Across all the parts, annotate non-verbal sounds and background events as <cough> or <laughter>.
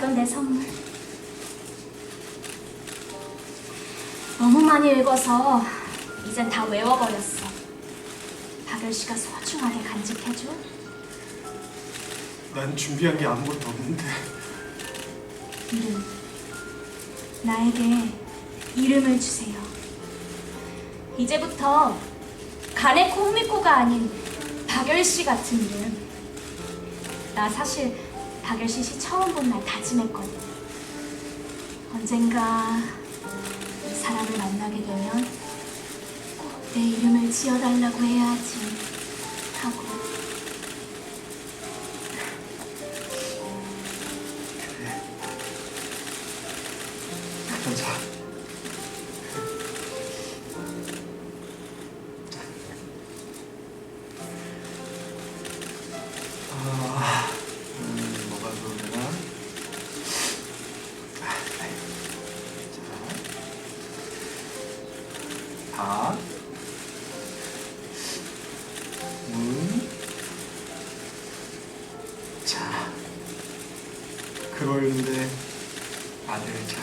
이건 내 선물. 너무 많이 읽어서 이젠 다 외워버렸어. 박열 씨가 소중하게 간직해줘. 난 준비한 게 아무것도 없는데 이름. 나에게 이름을 주세요. 이제부터 가네코 후미코가 아닌 박열 씨 같은 이름. 나 사실 박열 씨시 처음 본 날 다짐했거든. 언젠가 이 사람을 만나게 되면 꼭 내 이름을 지어달라고 해야지 하고. 그러자 아, 그러는데 아들 자.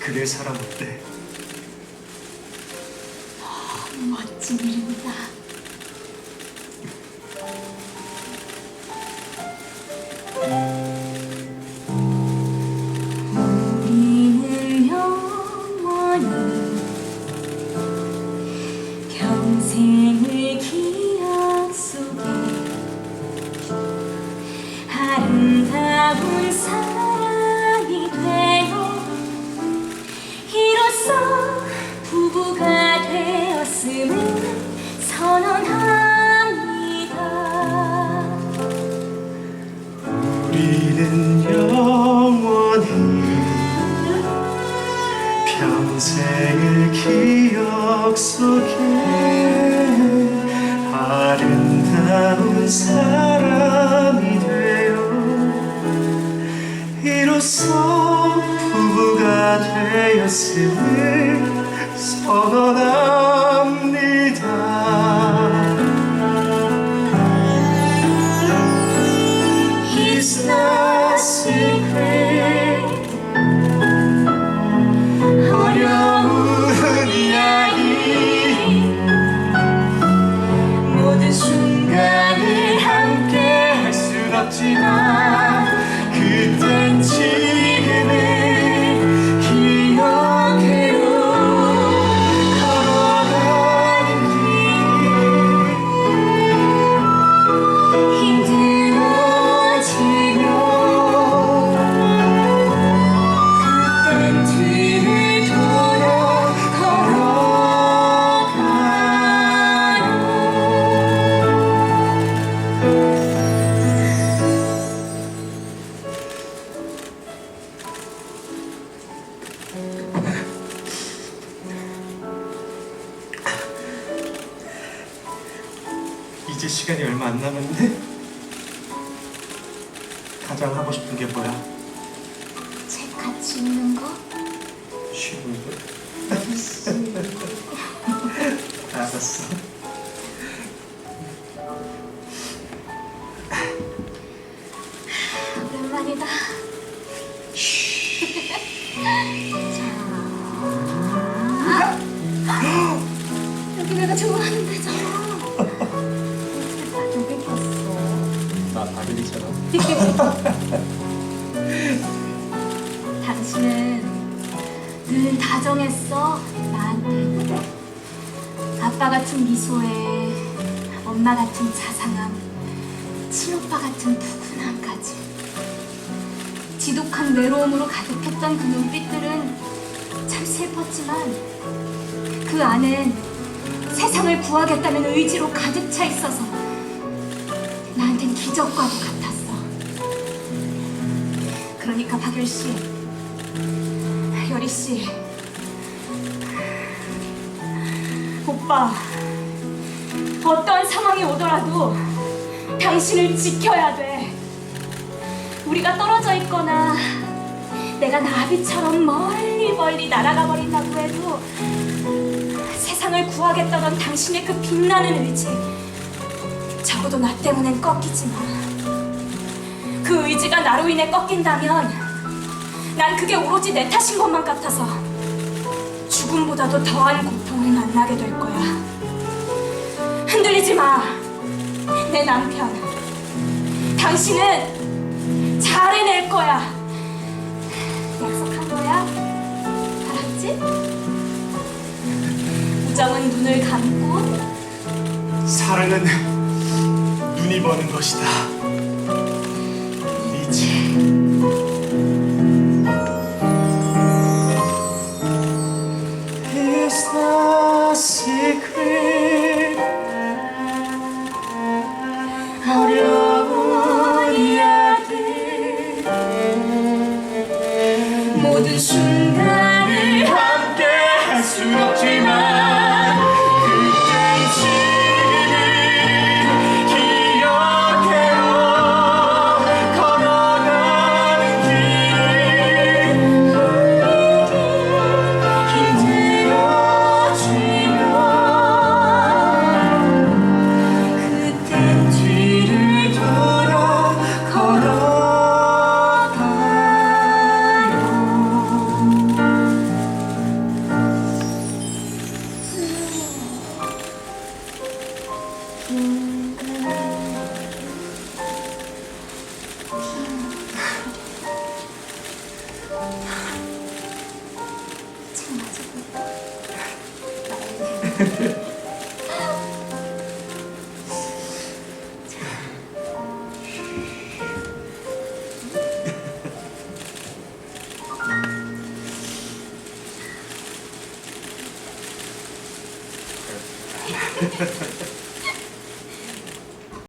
그래 사람 어때? 멋진 이름이다. 되었음을 선언합니다. 우리는 영원히 평생을 기억 속에 아름다운 사람이 되어 이로써 부부가 되었음을 선언합니다. 순없 이제 시간이 얼마 안 남았는데 가장 하고 싶은 게 뭐야? 책 같이 읽는 거? 쉬는 거? <laughs> 알았어 오랜만이다. <laughs> 당신은 늘 다정했어 나한테. 아빠 같은 미소에 엄마 같은 자상함, 친오빠 같은 푸근함까지. 지독한 외로움으로 가득했던 그 눈빛들은 참 슬펐지만 그 안엔 세상을 구하겠다는 의지로 가득 차 있어서 나한텐 기적과도 같았어. 그러니까 박열 씨, 여리 씨, 오빠, 어떤 상황이 오더라도 당신을 지켜야 돼. 우리가 떨어져 있거나 내가 나비처럼 멀리 멀리 날아가 버린다고 해도 세상을 구하겠다던 당신의 그 빛나는 의지 적어도 나 때문엔 꺾이지 마. 그그 의지가 나로 인해 꺾인다면 난 그게 오로지 내 탓인 것만 같아서 죽음보다도 더한 고통을 만나게 될 거야. 흔들리지 마. 내 남편. 당신은 잘 해낼 거야. 약속한 거야. 알았지? 우정은 눈을 감고 사랑은 눈이 버는 것이다. 리치. você.